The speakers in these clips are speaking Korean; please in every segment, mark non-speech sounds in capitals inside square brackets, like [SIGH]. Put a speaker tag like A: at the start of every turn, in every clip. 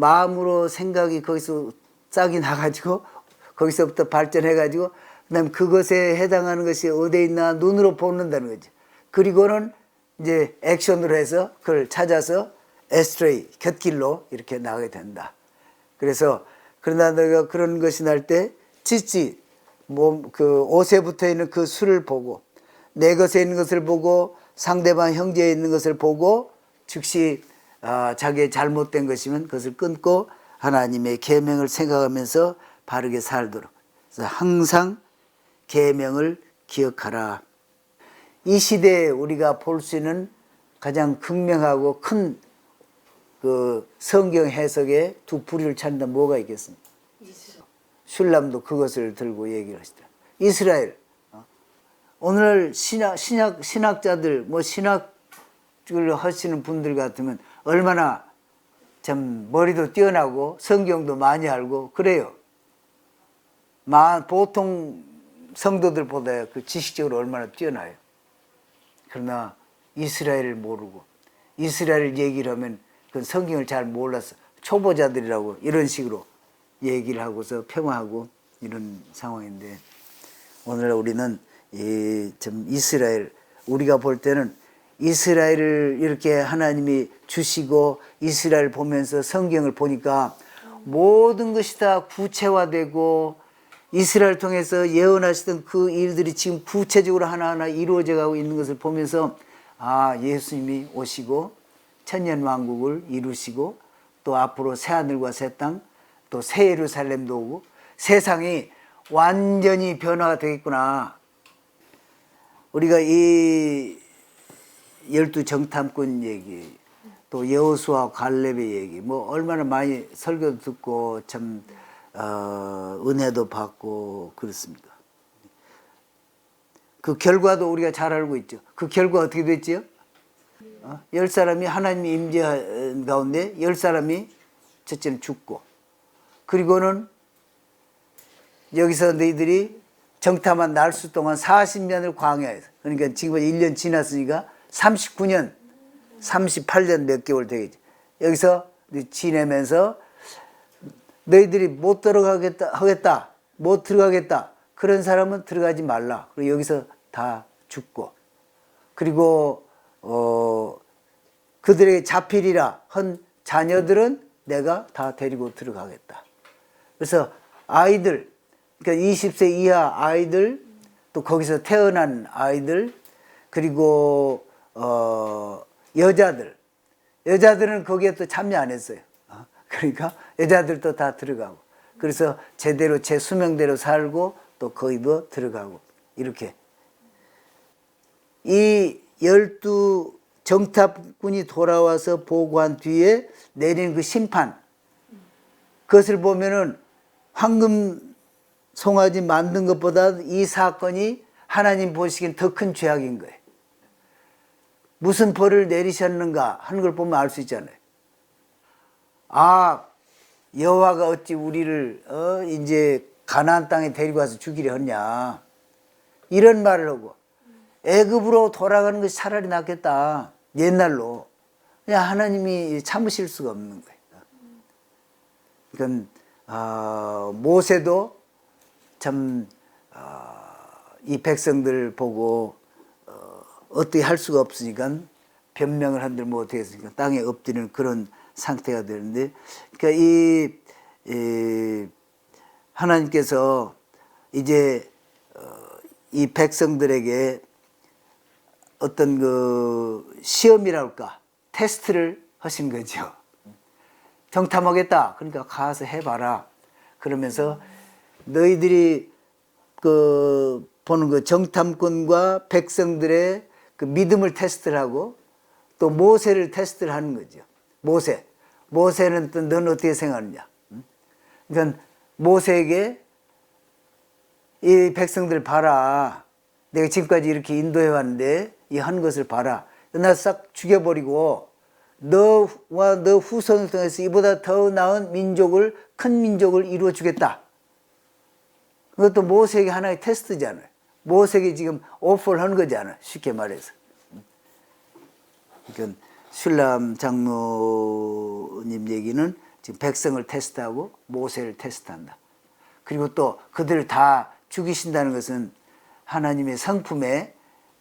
A: 마음으로 생각이 거기서 싹이 나가지고 거기서부터 발전해가지고 그다음 그것에 해당하는 것이 어디에 있나 눈으로 보는다는 거죠. 그리고는 이제 액션으로 해서 그걸 찾아서 에스트레이 곁길로 이렇게 나가게 된다. 그래서 그러나 내가 그런 것이 날때 찌찌 몸그 옷에 붙어 있는 그 술을 보고 내 것에 있는 것을 보고 상대방 형제에 있는 것을 보고 즉시 아, 자기의 잘못된 것이면 그것을 끊고 하나님의 계명을 생각하면서 바르게 살도록 그래서 항상 계명을 기억하라. 이 시대에 우리가 볼 수 있는 가장 극명하고 큰 그 성경 해석의 두 부류를 찾는다 뭐가 있겠습니까? 슐람도 그것을 들고 얘기를 하시더라. 이스라엘. 어? 오늘 신학, 신학, 신학자들, 뭐 신학을 하시는 분들 같으면 얼마나 참 머리도 뛰어나고 성경도 많이 알고 그래요. 마, 보통 성도들보다 그 지식적으로 얼마나 뛰어나요. 그러나 이스라엘을 모르고 이스라엘 얘기를 하면 그 성경을 잘 몰라서 초보자들이라고 이런 식으로 얘기를 하고서 평화하고 이런 상황인데 오늘 우리는 이좀 이스라엘 우리가 볼 때는 이스라엘을 이렇게 하나님이 주시고 이스라엘 보면서 성경을 보니까 모든 것이 다 구체화되고 이스라엘 통해서 예언하시던 그 일들이 지금 구체적으로 하나하나 이루어져 가고 있는 것을 보면서 아 예수님이 오시고 천년 왕국을 이루시고 또 앞으로 새 하늘과 새 땅 또 새 예루살렘도 오고 세상이 완전히 변화가 되겠구나. 우리가 이 열두 정탐꾼 얘기 또 여호수아 갈렙의 얘기 뭐 얼마나 많이 설교도 듣고 참 어, 은혜도 받고 그렇습니다. 그 결과도 우리가 잘 알고 있죠. 그 결과 어떻게 됐지요? 어? 열 사람이 하나님의 임재 가운데 열 사람이 첫째는 죽고 그리고는 여기서 너희들이 정탐한 날수 동안 40년을 광야에서 그러니까 지금 1년 지났으니까 39년 38년 몇 개월 되겠지. 여기서 지내면서 너희들이 못 들어가겠다 하겠다 못 들어가겠다. 그런 사람은 들어가지 말라. 그리고 여기서 다 죽고. 그리고 어 그들에게 잡히리라 한 자녀들은 내가 다 데리고 들어가겠다. 그래서 아이들 그러니까 20세 이하 아이들 또 거기서 태어난 아이들 그리고 어 여자들 여자들은 거기에 또 참여 안 했어요. 어? 그러니까 여자들도 다 들어가고 그래서 제대로 제 수명대로 살고 또 거기도 들어가고 이렇게 이 열두 정탑군이 돌아와서 보고한 뒤에 내린 그 심판 그것을 보면은 황금 송아지 만든 것보다 이 사건이 하나님 보시기엔 더 큰 죄악인 거예요. 무슨 벌을 내리셨는가 하는 걸 보면 알 수 있잖아요. 아 여호와가 어찌 우리를 어 이제 가나안 땅에 데리고 와서 죽이려 했냐 이런 말을 하고 애굽으로 돌아가는 것이 차라리 낫겠다 옛날로 그냥 하나님이 참으실 수가 없는 거예요. 그러니까 어, 모세도 참, 어, 이 백성들 보고, 어, 어떻게 할 수가 없으니까 변명을 한들 못하겠으니까 땅에 엎드리는 그런 상태가 되는데, 그러니까 이, 이 하나님께서 이제 어, 이 백성들에게 어떤 그 시험이랄까, 테스트를 하신 거죠. 정탐하겠다. 그러니까 가서 해봐라. 그러면서 너희들이 그 보는 그 정탐꾼과 백성들의 그 믿음을 테스트를 하고 또 모세를 테스트를 하는 거죠. 모세. 모세는 또 너는 어떻게 생각하느냐. 그러니까 모세에게 이 백성들 봐라. 내가 지금까지 이렇게 인도해 왔는데 이 한 것을 봐라. 나 싹 죽여버리고 너와 너 후손을 통해서 이보다 더 나은 민족을 큰 민족을 이루어 주겠다. 그것도 모세에게 하나의 테스트잖아요. 모세에게 지금 오퍼를 하는 거잖아요. 쉽게 말해서. 그러니까 슐람 장로님 얘기는 지금 백성을 테스트하고 모세를 테스트한다. 그리고 또 그들을 다 죽이신다는 것은 하나님의 성품에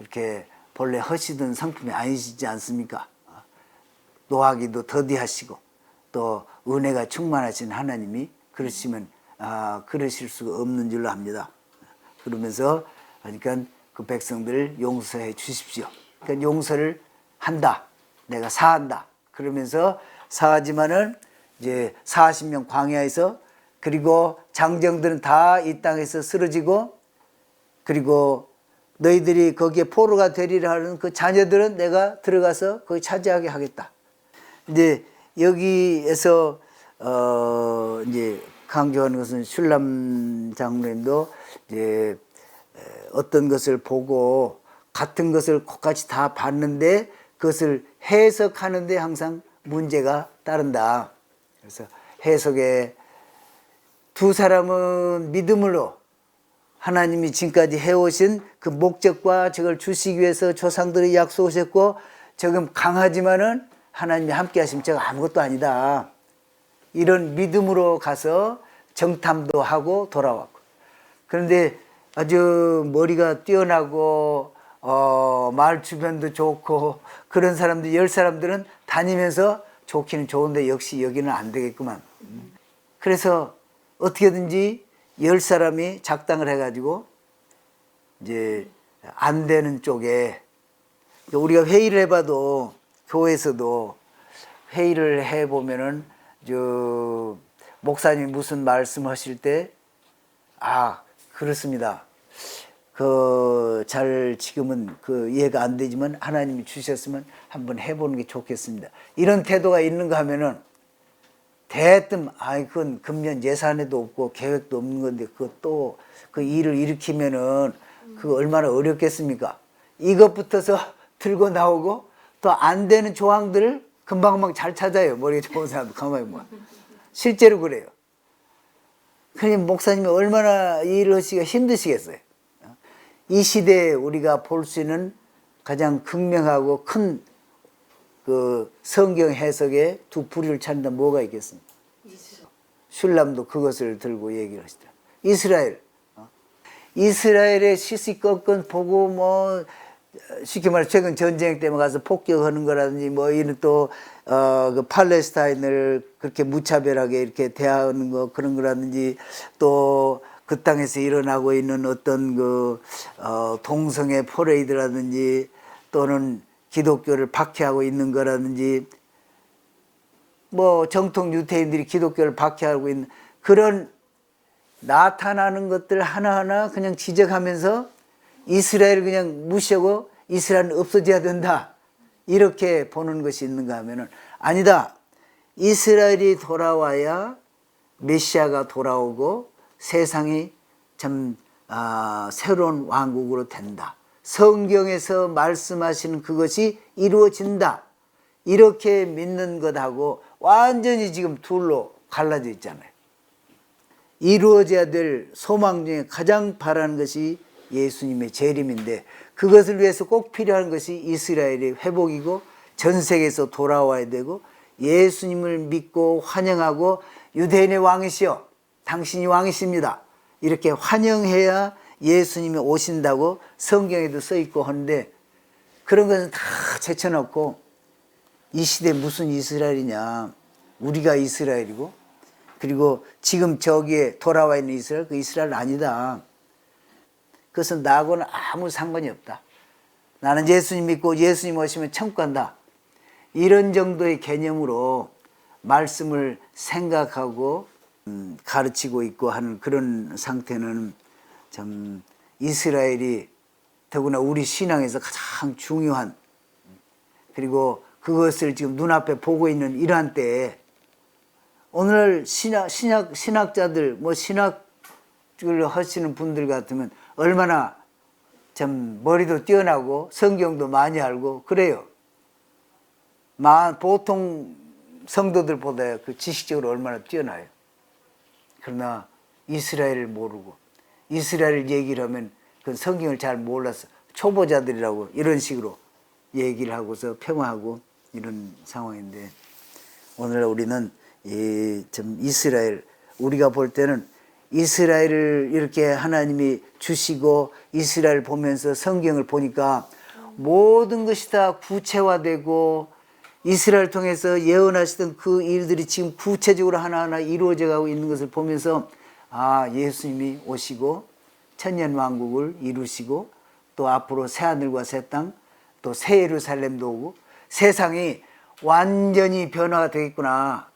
A: 이렇게 본래 허시던 성품이 아니시지 않습니까? 노하기도 더디하시고 또 은혜가 충만하신 하나님이 그러시면 아, 그러실 수가 없는 줄로 합니다. 그러면서 그러니까 그 백성들을 용서해 주십시오. 그러니까 용서를 한다. 내가 사한다. 그러면서 사하지만은 이제 40명 광야에서 그리고 장정들은 다 이 땅에서 쓰러지고 그리고 너희들이 거기에 포로가 되리라 하는 그 자녀들은 내가 들어가서 거기 차지하게 하겠다. 이제 여기에서 어 이제 강조하는 것은 슐람 장로님도 이제 에, 어떤 것을 보고 같은 것을 똑같이 다 봤는데 그것을 해석하는데 항상 문제가 따른다. 그래서 해석에 두 사람은 믿음으로 하나님이 지금까지 해오신 그 목적과 저걸 주시기 위해서 조상들이 약속하셨고 지금 강하지만은 하나님이 함께 하시면 제가 아무것도 아니다. 이런 믿음으로 가서 정탐도 하고 돌아왔고. 그런데 아주 머리가 뛰어나고 어, 마을 주변도 좋고 그런 사람들 열 사람들은 다니면서 좋기는 좋은데 역시 여기는 안 되겠구만. 그래서 어떻게든지 열 사람이 작당을 해가지고 이제 안 되는 쪽에 우리가 회의를 해봐도 교회에서도 회의를 해보면은 저 목사님이 무슨 말씀하실 때 아 그렇습니다. 그 잘 지금은 그 이해가 안 되지만 하나님이 주셨으면 한번 해보는 게 좋겠습니다. 이런 태도가 있는가 하면은 대뜸 아이 그건 금년 예산에도 없고 계획도 없는 건데 그것도 그 일을 일으키면은 그거 얼마나 어렵겠습니까? 이것부터서 들고 나오고 또 안 되는 조항들을 금방금방 잘 찾아요. 머리가 좋은 사람도 가만히 보면. 실제로 그래요. 그러니 목사님이 얼마나 일을 하시기가 힘드시겠어요. 이 시대에 우리가 볼 수 있는 가장 극명하고 큰 그 성경 해석의 두 부류를 찾는다 뭐가 있겠습니까? 슐람도 그것을 들고 얘기를 하시더라. 이스라엘. 어? 이스라엘의 시시건건 보고 뭐 쉽게 말해 최근 전쟁 때문에 가서 폭격하는 거라든지 뭐 이런 또 어 그 팔레스타인을 그렇게 무차별하게 이렇게 대하는 거 그런 거라든지 또 그 땅에서 일어나고 있는 어떤 그 어, 동성애 포레이드라든지 또는 기독교를 박해하고 있는 거라든지 뭐 정통 유태인들이 기독교를 박해하고 있는 그런 나타나는 것들 하나하나 그냥 지적하면서 이스라엘을 그냥 무시하고 이스라엘은 없어져야 된다. 이렇게 보는 것이 있는가 하면은 아니다. 이스라엘이 돌아와야 메시아가 돌아오고 세상이 참 아, 새로운 왕국으로 된다. 성경에서 말씀하시는 그것이 이루어진다. 이렇게 믿는 것하고 완전히 지금 둘로 갈라져 있잖아요. 이루어져야 될 소망 중에 가장 바라는 것이 예수님의 재림인데 그것을 위해서 꼭 필요한 것이 이스라엘의 회복이고 전 세계에서 돌아와야 되고 예수님을 믿고 환영하고 유대인의 왕이시여 당신이 왕이십니다. 이렇게 환영해야 예수님이 오신다고 성경에도 써 있고 하는데 그런 것은 다 제쳐놓고 이 시대 무슨 이스라엘이냐 우리가 이스라엘이고 그리고 지금 저기에 돌아와 있는 이스라엘 그 이스라엘 아니다. 그것은 나하고는 아무 상관이 없다. 나는 예수님 믿고 예수님 오시면 천국 간다. 이런 정도의 개념으로 말씀을 생각하고 음, 가르치고 있고 하는 그런 상태는 참 이스라엘이 더구나 우리 신앙에서 가장 중요한 그리고 그것을 지금 눈앞에 보고 있는 이러한 때에 오늘 신학, 신학, 신학자들, 뭐 신학을 하시는 분들 같으면 얼마나 참 머리도 뛰어나고 성경도 많이 알고 그래요. 마, 보통 성도들보다 그 지식적으로 얼마나 뛰어나요. 그러나 이스라엘을 모르고 이스라엘 얘기를 하면 그 성경을 잘 몰라서 초보자들이라고 이런 식으로 얘기를 하고서 평화하고 이런 상황인데 오늘 우리는 이 좀 이스라엘 우리가 볼 때는 이스라엘을 이렇게 하나님이 주시고 이스라엘 보면서 성경을 보니까 모든 것이 다 구체화되고 이스라엘 통해서 예언하시던 그 일들이 지금 구체적으로 하나하나 이루어져 가고 있는 것을 보면서 아 예수님이 오시고 천년 왕국을 이루시고 또 앞으로 새 하늘과 새 땅 또 새 예루살렘도 오고 세상이 완전히 변화가 되겠구나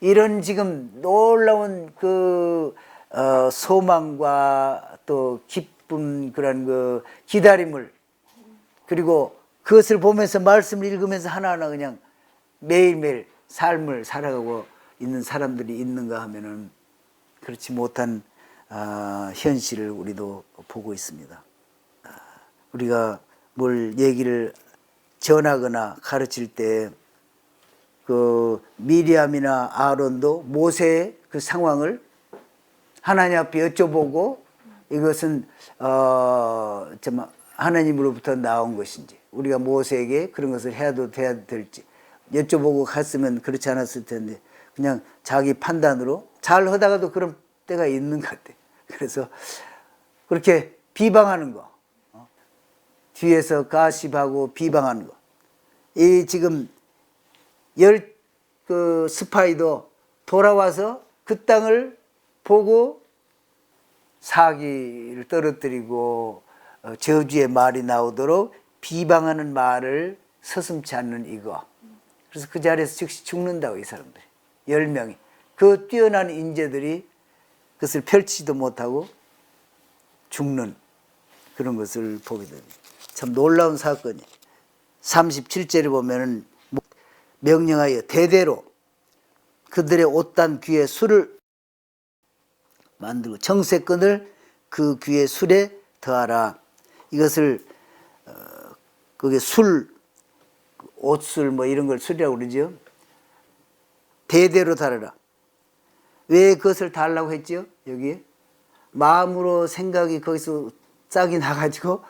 A: 이런 지금 놀라운 그 어, 소망과 또 기쁨 그런 그 기다림을 그리고 그것을 보면서 말씀을 읽으면서 하나하나 그냥 매일매일 삶을 살아가고 있는 사람들이 있는가 하면은 그렇지 못한 아, 현실을 우리도 보고 있습니다. 아, 우리가 뭘 얘기를 전하거나 가르칠 때 그 미리암이나 아론도 모세의 그 상황을 하나님 앞에 여쭤보고 이것은 어좀 하나님으로부터 나온 것인지 우리가 모세에게 그런 것을 해도 돼야 될지 여쭤보고 갔으면 그렇지 않았을 텐데 그냥 자기 판단으로 잘 하다가도 그런 때가 있는 것 같아. 그래서 그렇게 비방하는 거 어? 뒤에서 가십하고 비방하는 거. 이 지금 열 그 스파이도 돌아와서 그 땅을 보고 사기를 떨어뜨리고 어, 저주의 말이 나오도록 비방하는 말을 서슴지 않는 이거. 그래서 그 자리에서 즉시 죽는다고 이 사람들이. 열 명이. 그 뛰어난 인재들이 그것을 펼치지도 못하고 죽는 그런 것을 보게 됩니다. 참 놀라운 사건이. 37절에 보면은 명령하여 대대로 그들의 옷단 귀에 술을 만들고 정세권을 그 귀에 술에 더하라. 이것을 어, 그게 술, 옷술 뭐 이런 걸 술이라고 그러죠. 대대로 달아라. 왜 그것을 달라고 했죠? 여기 마음으로 생각이 거기서 짝이 나가지고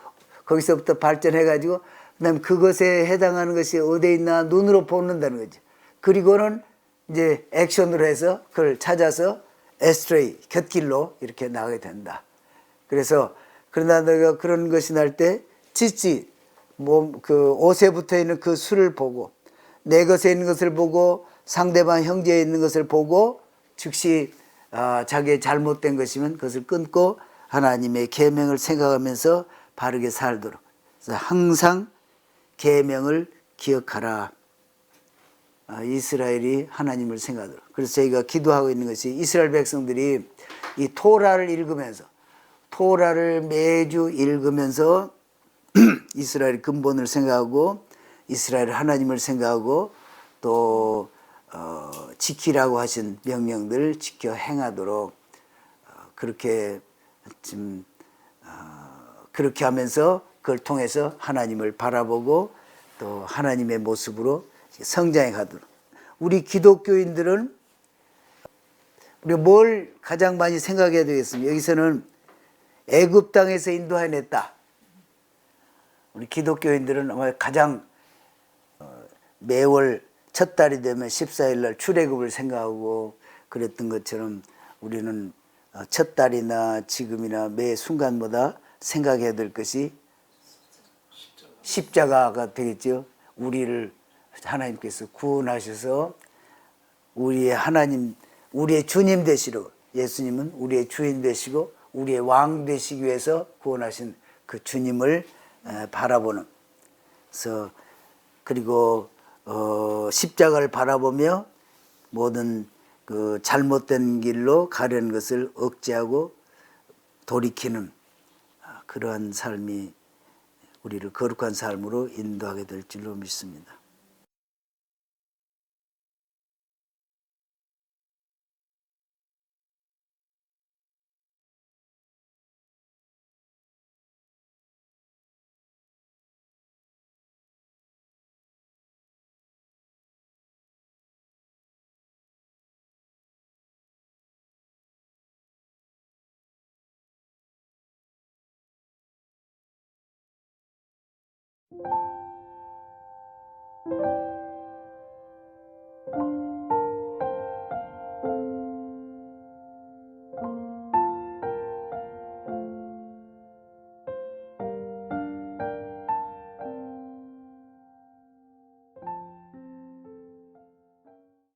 A: 거기서부터 발전해가지고 그다음 그것에 해당하는 것이 어디에 있나 눈으로 보는다는 거죠. 그리고는 이제 액션으로 해서 그걸 찾아서 에스트레이 곁길로 이렇게 나가게 된다. 그래서 그러나 내가 그런 것이 날 때 찢지 몸그 옷에 붙어 있는 그 술을 보고 내 것에 있는 것을 보고 상대방 형제에 있는 것을 보고 즉시 어, 자기의 잘못된 것이면 그것을 끊고 하나님의 계명을 생각하면서 바르게 살도록 항상 계명을 기억하라. 아, 이스라엘이 하나님을 생각하도록. 그래서 저희가 기도하고 있는 것이 이스라엘 백성들이 이 토라를 읽으면서 토라를 매주 읽으면서 [CLEARS THROAT] 이스라엘 근본을 생각하고 이스라엘 하나님을 생각하고 또 어, 지키라고 하신 명령들 지켜 행하도록 어, 그렇게 좀 어, 그렇게 하면서 그걸 통해서 하나님을 바라보고 또 하나님의 모습으로 성장해 가도록 우리 기독교인들은 우리가 뭘 가장 많이 생각해야 되겠습니까? 여기서는 애굽 땅에서 인도해냈다. 우리 기독교인들은 아마 가장 어, 매월 첫 달이 되면 14일 날 출애굽을 생각하고 그랬던 것처럼 우리는 어, 첫 달이나 지금이나 매 순간마다 생각해야 될 것이 십자가가 되겠죠. 우리를 하나님께서 구원하셔서 우리의 하나님, 우리의 주님 되시고 예수님은 우리의 주인 되시고 우리의 왕 되시기 위해서 구원하신 그 주님을 바라보는 그래서 그리고 어, 십자가를 바라보며 모든 그 잘못된 길로 가려는 것을 억제하고 돌이키는 아, 그러한 삶이 우리를 거룩한 삶으로 인도하게 될 줄로 믿습니다.
B: Thank you